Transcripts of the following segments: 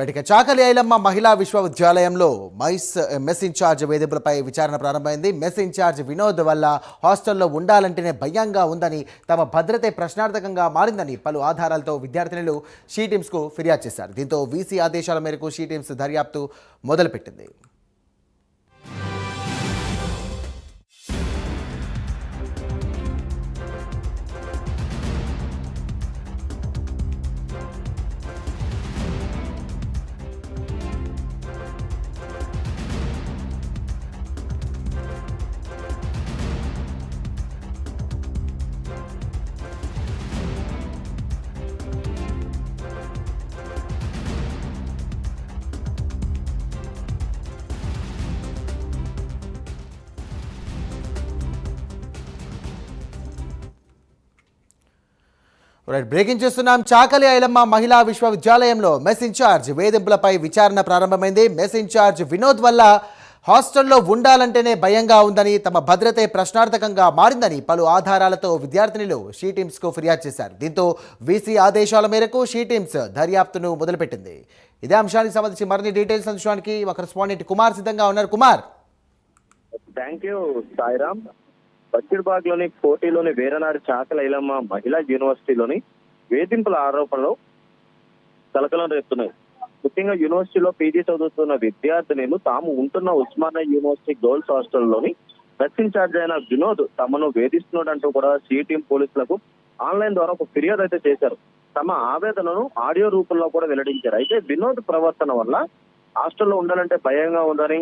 వెటిక చాకలి ఐలమ్మ మహిళా విశ్వవిద్యాలయంలో mice mess incharge వేధింపులపై విచారణ ప్రారంభమైంది. మెస్ ఇన్ఛార్జ్ వినోద్ వల్ల హాస్టల్లో ఉండాలంటేనే భయంగా ఉందని తమ భద్రతే ప్రశ్నార్థకంగా మారిందని పలు ఆధారాలతో విద్యార్థినులు షీ టీమ్స్కు ఫిర్యాదు చేశారు. దీంతో వీసీ ఆదేశాల మేరకు షీ టీమ్స్ దర్యాప్తు మొదలుపెట్టింది. బ్రేకింగ్ చేస్తున్నాం చాకలి ఐలమ్మ మహిళా విశ్వవిద్యాలయంలో మెస్ ఇన్ఛార్జ్ వేధింపులపై విచారణ ప్రారంభమైంది మెస్ ఇన్ఛార్జ్ వినోద్ వల్ల హాస్టల్లో ఉండాలంటేనే భయంగా ఉందని తమ భద్రతే ప్రశ్నార్థకంగా మారిందని పలు ఆధారాలతో విద్యార్థినిలు షీ టీమ్స్కు ఫిర్యాదు చేశారు దీంతో వీసీ ఆదేశాల మేరకు షీ టీమ్స్ దర్యాప్తును మొదలుపెట్టింది ఇదే అంశానికి సంబంధించి మరిన్ని డీటెయిల్స్ అందించడానికి ఒక రెస్పాండెంట్ కుమార్ సిద్ధంగా ఉన్నారు కుమార్ థ్యాంక్ యూ సాయిరామ్ బషీర్బాగ్లోని కోటిలోని వేరనాడు చాకల ఐలమ్మ మహిళా యూనివర్సిటీలోని వేధింపుల ఆరోపణలు కలకలం రేపుతున్నాయి. ముఖ్యంగా యూనివర్సిటీలో పీజీ చదువుతున్న విద్యార్థినిలు తాము ఉంటున్న ఉస్మానియా యూనివర్సిటీ గర్ల్స్ హాస్టల్లోని మెస్ ఇన్ఛార్జ్ అయిన వినోద్ తమను వేధిస్తున్నాడంటూ కూడా సిటీఎం పోలీసులకు ఆన్లైన్ ద్వారా ఒక ఫిర్యాదు అయితే చేశారు. తమ ఆవేదనను ఆడియో రూపంలో కూడా వెల్లడించారు. అయితే వినోద్ ప్రవర్తన వల్ల హాస్టల్లో ఉండాలంటే భయంగా ఉందని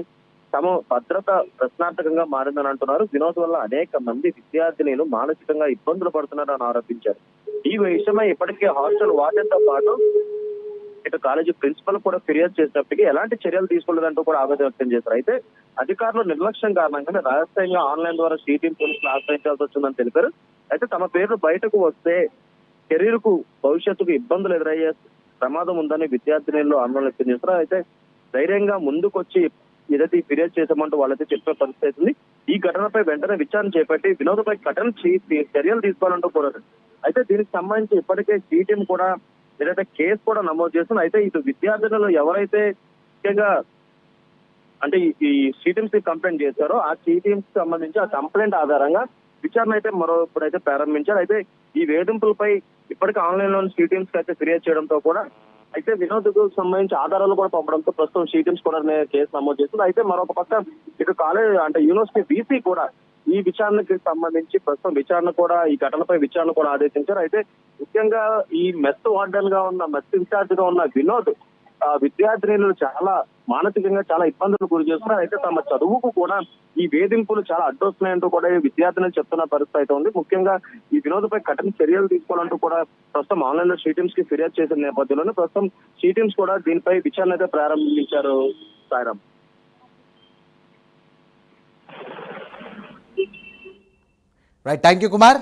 తమ భద్రత ప్రశ్నార్థకంగా మారిందని అంటున్నారు. వినోద్ వల్ల అనేక మంది విద్యార్థినిలు మానసికంగా ఇబ్బందులు పడుతున్నారని ఆరోపించారు. ఈ విషయమై ఇప్పటికే హాస్టల్ వార్డెన్తో పాటు ఇటు కాలేజీ ప్రిన్సిపల్ కూడా ఫిర్యాదు చేసినప్పటికీ ఎలాంటి చర్యలు తీసుకోలేదంటూ కూడా ఆవేదన వ్యక్తం చేశారు. అయితే అధికారులు నిర్లక్ష్యం కారణంగానే రహస్యంగా ఆన్లైన్ ద్వారా సీటీ పోలీసులు ఆశ్రయించాల్సి వచ్చిందని తెలిపారు. అయితే తమ పేర్లు బయటకు వస్తే కెరీర్కు భవిష్యత్తుకు ఇబ్బందులు ఎదురయ్యే ప్రమాదం ఉందని విద్యార్థినులు ఆందోళన వ్యక్తం చేశారు అయితే ధైర్యంగా ముందుకొచ్చి ఏదైతే ఫిర్యాదు చేశామంటూ వాళ్ళైతే చెప్పే పరిస్థితి ఉంది ఈ ఘటనపై వెంటనే విచారణ చేపట్టి వినోదపై కఠిన చర్యలు తీసుకోవాలంటూ కోరారు. అయితే దీనికి సంబంధించి ఇప్పటికే సిటీఎం కూడా ఏదైతే కేసు కూడా నమోదు చేస్తుంది అయితే ఇటు విద్యార్థులలో ఎవరైతే ముఖ్యంగా అంటే ఈ- ఈ సిటీఎంస్ కంప్లైంట్ చేశారో ఆ సిటీఎంస్ సంబంధించి ఆ కంప్లైంట్ ఆధారంగా విచారణ అయితే మరో ఇప్పుడైతే ప్రారంభించారు. అయితే ఈ వేధింపులపై ఇప్పటికే ఆన్లైన్లో సిటీఎంస్ అయితే ఫిర్యాదు చేయడంతో కూడా అయితే వినోద్కు సంబంధించి ఆధారాలు కూడా పంపడంతో ప్రస్తుతం సిటీఎంస్ కూడా కేసు నమోదు చేస్తుంది. అయితే మరొక పక్క ఇక కాలేజ్ అంటే యూనివర్సిటీ బీసీ కూడా ఈ విచారణకి సంబంధించి ప్రస్తుతం విచారణ కూడా ఈ ఘటనపై విచారణ కూడా ఆదేశించారు. అయితే ముఖ్యంగా ఈ మెస్ వార్డెన్గా ఉన్న మెస్ ఇన్ఛార్జ్గా ఉన్న వినోద్ ఆ చాలా మానసికంగా చాలా ఇబ్బందులు గురి చేస్తున్నారు అయితే తమ చదువుకు కూడా ఈ వేధింపులు చాలా అడ్డొస్తున్నాయంటూ కూడా ఈ విద్యార్థినులు చెప్తున్న పరిస్థితి అయితే ఉంది. ముఖ్యంగా ఈ వినోద్పై కఠిన చర్యలు తీసుకోవాలంటూ కూడా ప్రస్తుతం ఆన్లైన్లో షీటీమ్స్కి ఫిర్యాదు చేసిన నేపథ్యంలోనే ప్రస్తుతం షీటీమ్స్ కూడా దీనిపై విచారణ అయితే ప్రారంభించారు Sairam. Right thank you Kumar